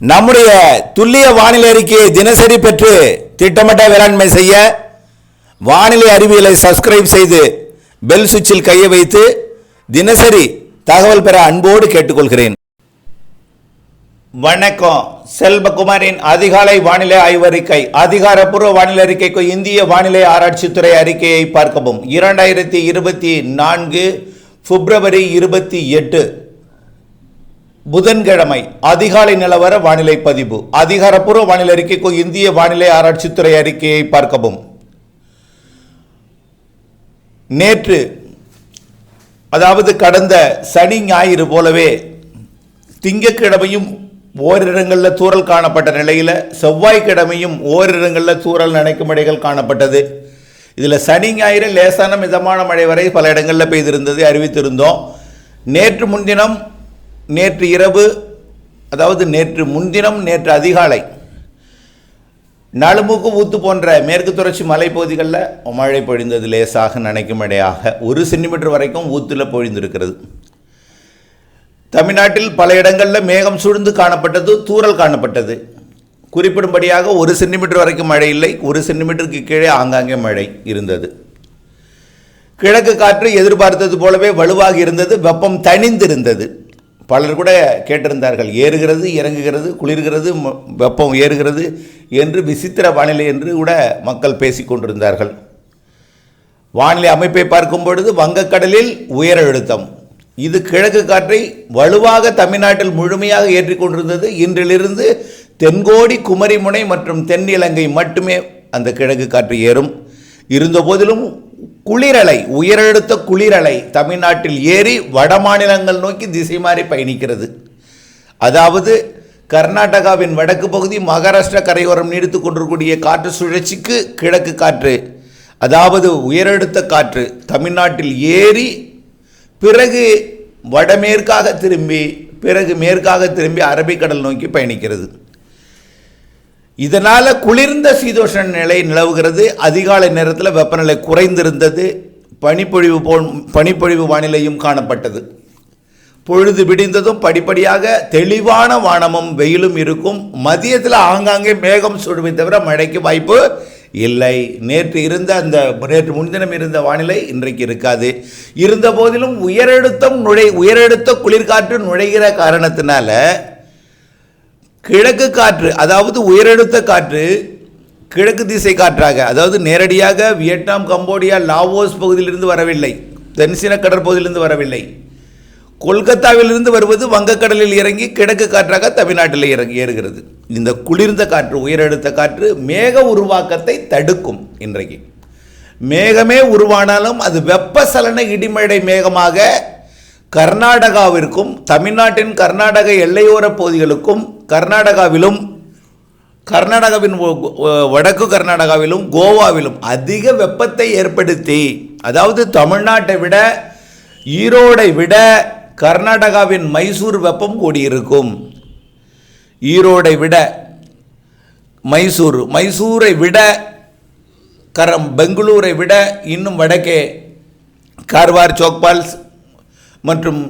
நம்முடைய துல்லிய வானிலை அறிக்கையை தினசரி பெற்று திட்டமிட்ட வேளாண்மை செய்ய வானிலை அறிவியலை சப்ஸ்கிரைப் செய்து பெல் சுவிட்சில் கையை வைத்து தினசரி தகவல் பெற அன்போடு கேட்டுக்கொள்கிறேன். வணக்கம். செல்வகுமாரின் அதிகாலை வானிலை ஆய்வறிக்கை அதிகாரப்பூர்வ வானிலை அறிக்கைக்கு இந்திய வானிலை ஆராய்ச்சித்துறை அறிக்கையை பார்க்கவும். இரண்டாயிரத்தி இருபத்தி நான்கு பிப்ரவரி இருபத்தி எட்டு. புதன்கிழமை அதிகாலை நிலவர வானிலை பதிவு. அதிகாரப்பூர்வ வானிலை அறிக்கைக்கு இந்திய வானிலை ஆராய்ச்சித்துறை அறிக்கையை பார்க்கவும். நேற்று அதாவது கடந்த சனி ஞாயிறு போலவே திங்கக்கிழமையும் ஓரிடங்களில் தூறல் காணப்பட்ட நிலையில் செவ்வாய்க்கிழமையும் ஓரிடங்களில் தூறல் நனைக்கும் மழைகள் காணப்பட்டது. இதில் சனி ஞாயிறு லேசான மிதமான மழை வரை பல இடங்களில் பெய்திருந்தது அறிவித்திருந்தோம். நேற்று முன்தினம் நேற்று இரவு அதாவது நேற்று முன்தினம் நேற்று அதிகாலை நலுமுக்கு ஊத்து போன்ற மேற்கு தொடர்ச்சி மலைப்பகுதிகளில் மழை பொழிந்தது லேசாக நனைக்கும் இடையாக ஒரு சென்டிமீட்டர் வரைக்கும் ஊத்தில் பொழிந்திருக்கிறது. தமிழ்நாட்டில் பல இடங்களில் மேகம் சூழ்ந்து காணப்பட்டது தூறல் காணப்பட்டது. குறிப்பிடும்படியாக ஒரு சென்டிமீட்டர் வரைக்கும் மழை இல்லை ஒரு சென்டிமீட்டருக்கு கீழே ஆங்காங்கே மழை இருந்தது. கிழக்கு காற்று எதிர்பார்த்தது போலவே வலுவாக இருந்தது வெப்பம் தணிந்திருந்தது. பலர் கூட கேட்டிருந்தார்கள் ஏறுகிறது இறங்குகிறது குளிர்கிறது ம- வெப்பம் ஏறுகிறது என்று விசித்திர வானிலை என்று கூட மக்கள் பேசிக் கொண்டிருந்தார்கள். வானிலை அமைப்பை பார்க்கும் பொழுது வங்கக்கடலில் உயர அழுத்தம் இது கிழக்கு காற்றை வலுவாக தமிழ்நாட்டில் முழுமையாக ஏற்றிக்கொண்டிருந்தது இன்றிலிருந்து தென்கோடி குமரிமுனை மற்றும் தென் இலங்கை மட்டுமே அந்த கிழக்கு காற்று ஏறும். இருந்தபோதிலும் குளிரலை உயரழுத்த குளிரலை தமிழ்நாட்டில் ஏறி வட மாநிலங்கள் நோக்கி திசை மாறி பயணிக்கிறது. அதாவது கர்நாடகாவின் வடக்கு பகுதி மகாராஷ்டிரா கரையோரம் நீடித்து கொண்டிருக்கூடிய காற்று சுழற்சிக்கு கிழக்கு காற்று அதாவது உயரழுத்த காற்று தமிழ்நாட்டில் ஏறி பிறகு வடமேற்காக திரும்பி பிறகு மேற்காக திரும்பி அரபிக்கடல் நோக்கி பயணிக்கிறது. இதனால் குளிர்ந்த சீதோஷண நிலை நிலவுகிறது. அதிகாலை நேரத்தில் வெப்பநிலை குறைந்திருந்தது. பனிப்பொழிவு போல் பனிப்பொழிவு வானிலையும் காணப்பட்டது. பொழுது விடிந்ததும் படிப்படியாக தெளிவான வானமும் வெயிலும் இருக்கும். மதியத்தில் ஆங்காங்கே மேகம் சுடுவை தவிர மழைக்கு வாய்ப்பு இல்லை. நேற்று இருந்த அந்த நேற்று முன்தினம் இருந்த வானிலை இன்றைக்கு இருக்காது. இருந்த போதிலும் உயரழுத்தம் நுழை உயரழுத்த குளிர்காற்று நுழைகிற காரணத்தினால கிழக்கு காற்று அதாவது உயரழுத்த காற்று கிழக்கு திசை காற்றாக அதாவது நேரடியாக வியட்நாம் கம்போடியா லாவோஸ் பகுதியிலிருந்து வரவில்லை. தென்சீன கடற்பகுதியிலிருந்து வரவில்லை. கொல்கத்தாவிலிருந்து வருவது வங்கக்கடலில் இறங்கி கிழக்கு காற்றாக தமிழ்நாட்டில் இறங்கி ஏறுகிறது. இந்த குளிர்ந்த காற்று உயரழுத்த காற்று மேக உருவாக்கத்தை தடுக்கும் இன்றைக்கு. மேகமே உருவானாலும் அது வெப்பசலன இடிமழை மேகமாக கர்நாடகாவிற்கும் தமிழ்நாட்டின் கர்நாடக எல்லையோர பகுதிகளுக்கும் கர்நாடகாவிலும் கர்நாடகாவின் வடக்கு கர்நாடகாவிலும் கோவாவிலும் அதிக வெப்பத்தை ஏற்படுத்தி அதாவது தமிழ்நாட்டை விட ஈரோடை விட கர்நாடகாவின் மைசூர் வெப்பம் கூடியிருக்கும். ஈரோடை விட மைசூர் மைசூரை விட கரம் பெங்களூரை விட இன்னும் வடக்கே கார்வார் சோக்பால்ஸ் மற்றும்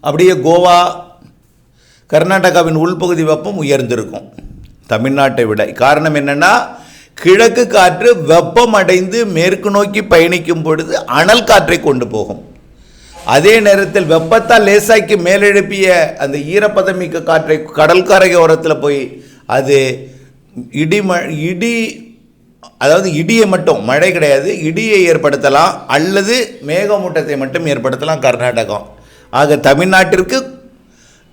அப்படியே கோவா கர்நாடகாவின் உள்பகுதி வெப்பம் உயர்ந்திருக்கும். தமிழ்நாட்டை விட. காரணம் என்னென்னா கிழக்கு காற்று வெப்பம் அடைந்து மேற்கு நோக்கி பயணிக்கும் பொழுது அனல் காற்றை கொண்டு போகும். அதே நேரத்தில் வெப்பத்தால் லேசாக்கி மேலெழுப்பிய அந்த ஈரப்பதமிக்க காற்றை கடல் கரையோரத்தில் போய் அது இடி ம இடி அதாவது இடியை மட்டும் மழை கிடையாது இடியை ஏற்படுத்தலாம் அல்லது மேகமூட்டத்தை மட்டும் ஏற்படுத்தலாம் கர்நாடகம். ஆக தமிழ்நாட்டிற்கு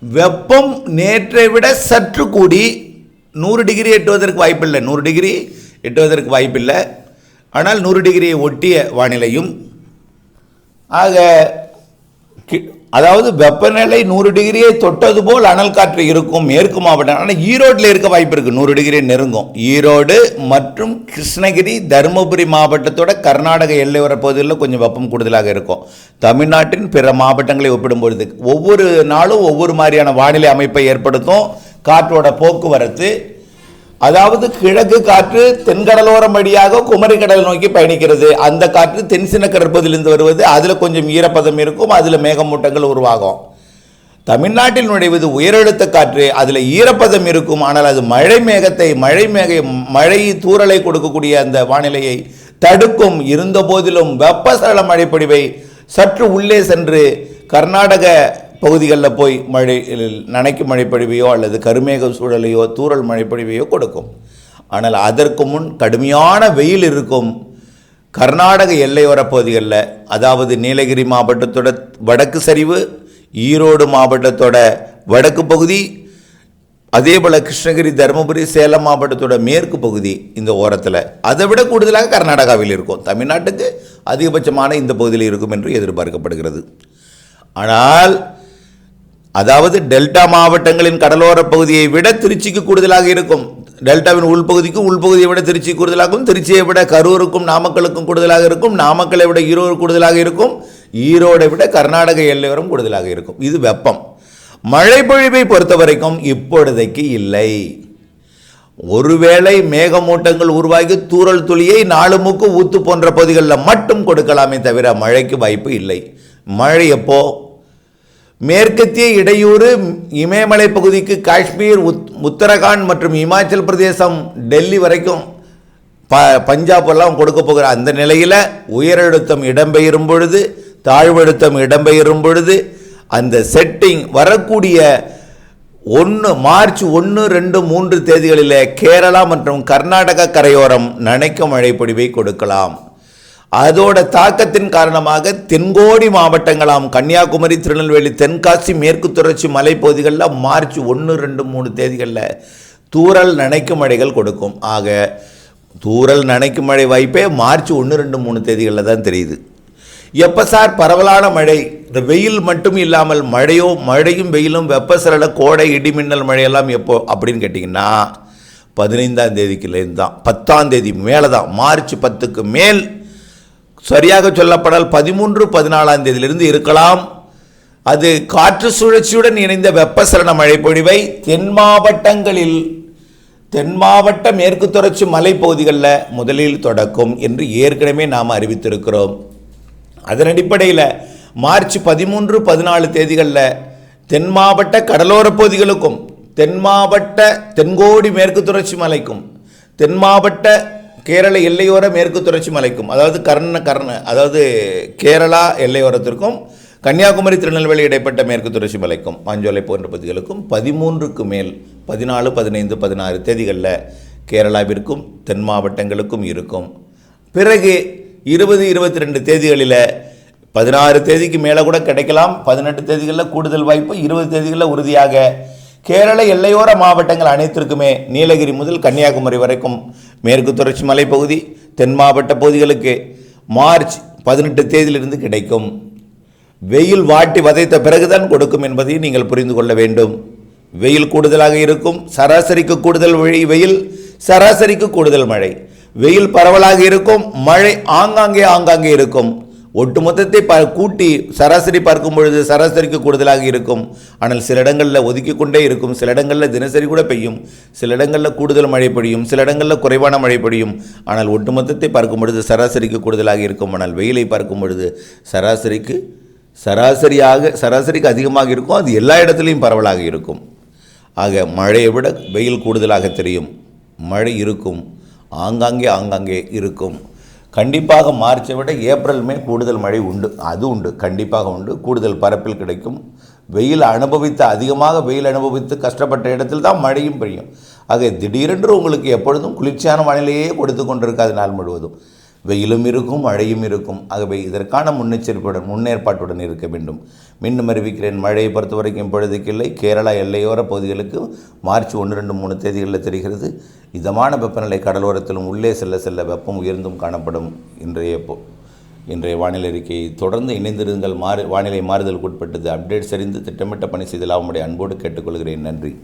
வெப்பம் நேற்றை விட சற்று கூடி நூறு டிகிரி எட்டுவதற்கு வாய்ப்பில்லை. நூறு டிகிரி எட்டுவதற்கு வாய்ப்பில்லை. ஆனால் நூறு டிகிரியை ஒட்டிய வானிலையும். ஆக கி- அதாவது வெப்பநிலை நூறு டிகிரியை தொட்டது போல் அனல் காற்று இருக்கும் மேற்கு மாவட்டம் ஆனால் ஈரோட்டில் இருக்க வாய்ப்பு இருக்குது நூறு டிகிரி நெருங்கும். ஈரோடு மற்றும் கிருஷ்ணகிரி தருமபுரி மாவட்டத்தோட கர்நாடக எல்லையோர பகுதிகளில் கொஞ்சம் வெப்பம் கூடுதலாக இருக்கும். தமிழ்நாட்டின் பிற மாவட்டங்களை ஒப்பிடும்பொழுது ஒவ்வொரு நாளும் ஒவ்வொரு மாதிரியான வானிலை அமைப்பை ஏற்படுத்தும். காற்றோட போக்குவரத்து அதாவது கிழக்கு காற்று தென்கடலோரம் வழியாக குமரி கடல் நோக்கி பயணிக்கிறது. அந்த காற்று தென்சின கடற்பகுதியிலிருந்து வருவது. அதில் கொஞ்சம் ஈரப்பதம் இருக்கும். அதில் மேகமூட்டங்கள் உருவாகும். தமிழ்நாட்டில் நுழைவது உயரழுத்த காற்று. அதில் ஈரப்பதம் இருக்கும். ஆனால் அது மழை மேகத்தை மழை மேக மழை தூறலை கொடுக்கக்கூடிய அந்த வானிலையை தடுக்கும். இருந்த போதிலும் வெப்பசலன மழைப்பொழிவை சற்று உள்ளே சென்று கர்நாடக பகுதிகளில் போய் மழை நனைக்கும் மழைப்பொழிவையோ அல்லது கருமேக சூழலையோ தூரல் மழைப்பொழிவையோ கொடுக்கும். ஆனால் அதற்கு முன் கடுமையான வெயில் இருக்கும் கர்நாடக எல்லையோர பகுதிகளில் அதாவது நீலகிரி மாவட்டத்தோட வடக்கு சரிவு ஈரோடு மாவட்டத்தோட வடக்கு பகுதி அதே போல் கிருஷ்ணகிரி தருமபுரி சேலம் மாவட்டத்தோட மேற்கு பகுதி இந்த ஓரத்தில். அதை விட கூடுதலாக கர்நாடகாவில் இருக்கும். தமிழ்நாட்டுக்கு அதிகபட்சமான இந்த பகுதியில் இருக்கும் என்று எதிர்பார்க்கப்படுகிறது. ஆனால் அதாவது டெல்டா மாவட்டங்களின் கடலோர பகுதியை விட திருச்சிக்கு கூடுதலாக இருக்கும். டெல்டாவின் உள்பகுதிக்கு உள்பகுதியை விட திருச்சி கூடுதலாகவும் திருச்சியை விட கரூருக்கும் நாமக்கலுக்கும் கூடுதலாக இருக்கும் நாமக்கலை விட ஈரோடு கூடுதலாக இருக்கும் ஈரோடை விட கர்நாடக எல்லையோரம் கூடுதலாக இருக்கும். இது வெப்பம். மழை பொழிவை பொறுத்த வரைக்கும் இப்பொழுதைக்கு இல்லை. ஒருவேளை மேகமூட்டங்கள் உருவாகி தூறல் துளியை நாலு மூக்கு ஊத்து போன்ற பகுதிகளில் மட்டும் கொடுக்கலாமே தவிர மழைக்கு வாய்ப்பு இல்லை. மழை எப்போ? மேற்கத்திய இடையூறு இமயமலை பகுதிக்கு காஷ்மீர் உத் உத்தரகாண்ட் மற்றும் இமாச்சல் பிரதேசம் டெல்லி வரைக்கும் ப பஞ்சாப் எல்லாம் கொடுக்க போகிற அந்த நிலையில் உயரழுத்தம் இடம்பெயரும் பொழுது தாழ்வழுத்தம் இடம்பெயரும் பொழுது அந்த செட்டிங் வரக்கூடிய ஒன்று மார்ச் ஒன்று ரெண்டு மூன்று தேதிகளில் கேரளா மற்றும் கர்நாடக கரையோரம் நனைக்கும் மழைப்பொழிவை கொடுக்கலாம். அதோட தாக்கத்தின் காரணமாக தென்கோடி மாவட்டங்களாம் கன்னியாகுமரி திருநெல்வேலி தென்காசி மேற்கு தொடர்ச்சி மலைப்பகுதிகளில் மார்ச் ஒன்று ரெண்டு மூணு தேதிகளில் தூரல் நனைக்கும் மழைகள் கொடுக்கும். ஆக தூரல் நனைக்கும் மழை வாய்ப்பே மார்ச் ஒன்று ரெண்டு மூணு தேதிகளில் தான் தெரியுது. எப்போ சார் பரவலான மழை? இந்த வெயில் மட்டும் இல்லாமல் மழையோ மழையும் வெயிலும் வெப்பசரல கோடை இடிமின்னல் மழையெல்லாம் எப்போ அப்படின்னு கேட்டிங்கன்னா பதினைந்தாம் தேதிக்குலேருந்து தான். பத்தாம் தேதி மேலே தான் மார்ச் பத்துக்கு மேல் சரியாக சொல்லப்படால் பதிமூன்று பதினாலாம் தேதியிலிருந்து இருக்கலாம். அது காற்று சுழற்சியுடன் இணைந்த வெப்பசலன மழைப்பொழிவை தென் மாவட்டங்களில் தென் மாவட்ட மேற்கு தொடர்ச்சி மலைப்பகுதிகளில் முதலில் தொடக்கும் என்று ஏற்கனவே நாம் அறிவித்திருக்கிறோம். அதன் அடிப்படையில் மார்ச் பதிமூன்று பதினாலு தேதிகளில் தென் மாவட்ட கடலோர பகுதிகளுக்கும் தென் மாவட்ட தென்கோடி மேற்கு தொடர்ச்சி மலைக்கும் தென் மாவட்ட கேரள எல்லையோர மேற்கு தொடர்ச்சி மலைக்கும் அதாவது கர்ண கர்ண அதாவது கேரளா எல்லையோரத்திற்கும் கன்னியாகுமரி திருநெல்வேலி இடைப்பட்ட மேற்கு தொடர்ச்சி மலைக்கும் மாஞ்சோலை போன்ற பகுதிகளுக்கும் பதிமூன்றுக்கு மேல் பதினாலு பதினைந்து பதினாறு தேதிகளில் கேரளாவிற்கும் தென் மாவட்டங்களுக்கும் இருக்கும். பிறகு இருபது இருபத்தி ரெண்டு தேதிகளில் பதினாறு தேதிக்கு மேலே கூட கிடைக்கலாம் பதினெட்டு தேதிகளில் கூடுதல் வாய்ப்பு இருபது தேதிகளில் உறுதியாக. கேரள எல்லையோர மாவட்டங்கள் அனைத்திற்குமே நீலகிரி முதல் கன்னியாகுமரி வரைக்கும் மேற்கு தொடர்ச்சி மலைப்பகுதி தென் மாவட்ட பகுதிகளுக்கு மார்ச் பதினெட்டு தேதியிலிருந்து கிடைக்கும். வெயில் வாட்டி வதைத்த பிறகுதான் கொடுக்கும் என்பதையும் நீங்கள் புரிந்து கொள்ள வேண்டும். வெயில் கூடுதலாக இருக்கும் சராசரிக்கு கூடுதல் வழி வெயில் சராசரிக்கு கூடுதல் மழை. வெயில் பரவலாக இருக்கும் மழை ஆங்காங்கே ஆங்காங்கே இருக்கும். ஒட்டுமொத்தத்தை ப கூட்டி சராசரி பார்க்கும் பொழுது சராசரிக்கு கூடுதலாக இருக்கும். ஆனால் சில இடங்களில் ஒதுக்கி கொண்டே இருக்கும். சில இடங்களில் தினசரி கூட பெய்யும். சில இடங்களில் கூடுதல் மழை பெய்யும் சில இடங்களில் குறைவான மழை பெய்யும் ஆனால் ஒட்டுமொத்தத்தை பார்க்கும் பொழுது சராசரிக்கு கூடுதலாக இருக்கும். ஆனால் வெயிலை பார்க்கும் பொழுது சராசரிக்கு சராசரியாக சராசரிக்கு அதிகமாக இருக்கும். அது எல்லா இடத்துலையும் பரவலாக இருக்கும். ஆக மழையை விட வெயில் கூடுதலாக தெரியும். மழை இருக்கும். ஆங்காங்கே ஆங்காங்கே இருக்கும். கண்டிப்பாக மார்ச்சை விட ஏப்ரல் மே கூடுதல் மழை உண்டு. அது உண்டு. கண்டிப்பாக உண்டு. கூடுதல் பரப்பில் கிடைக்கும். வெயில் அனுபவித்த அதிகமாக வெயில் அனுபவித்து கஷ்டப்பட்ட இடத்தில் தான் மழையும் பெய்யும். ஆக திடீரென்று உங்களுக்கு எப்பொழுதும் குளிர்ச்சியான வானிலையே கொடுத்து கொண்டிருக்காது நாள் முழுவதும். வெயிலும் இருக்கும் மழையும் இருக்கும். ஆகவே இதற்கான முன்னெச்சரிப்புடன் முன்னேற்பாட்டுடன் இருக்க வேண்டும். மீண்டும் அறிவிக்கிறேன் மழையை பொறுத்த வரைக்கும் இப்பொழுதுக்கு இல்லை. கேரளா எல்லையோர பகுதிகளுக்கு மார்ச் ஒன்று ரெண்டு மூணு தேதிகளில் தெரிகிறது. இதமான வெப்பநிலை கடலோரத்திலும் உள்ளே செல்ல செல்ல வெப்பம் உயர்ந்தும் காணப்படும். இன்றைய இன்றைய வானிலை அறிக்கையை தொடர்ந்து இணைந்திருங்கள். மாறு வானிலை மாறுதலுக்கு உட்பட்டது. அப்டேட் சரிந்து திட்டமிட்ட பணி செய்தல் அவனுடைய அன்போடு கேட்டுக்கொள்கிறேன். நன்றி.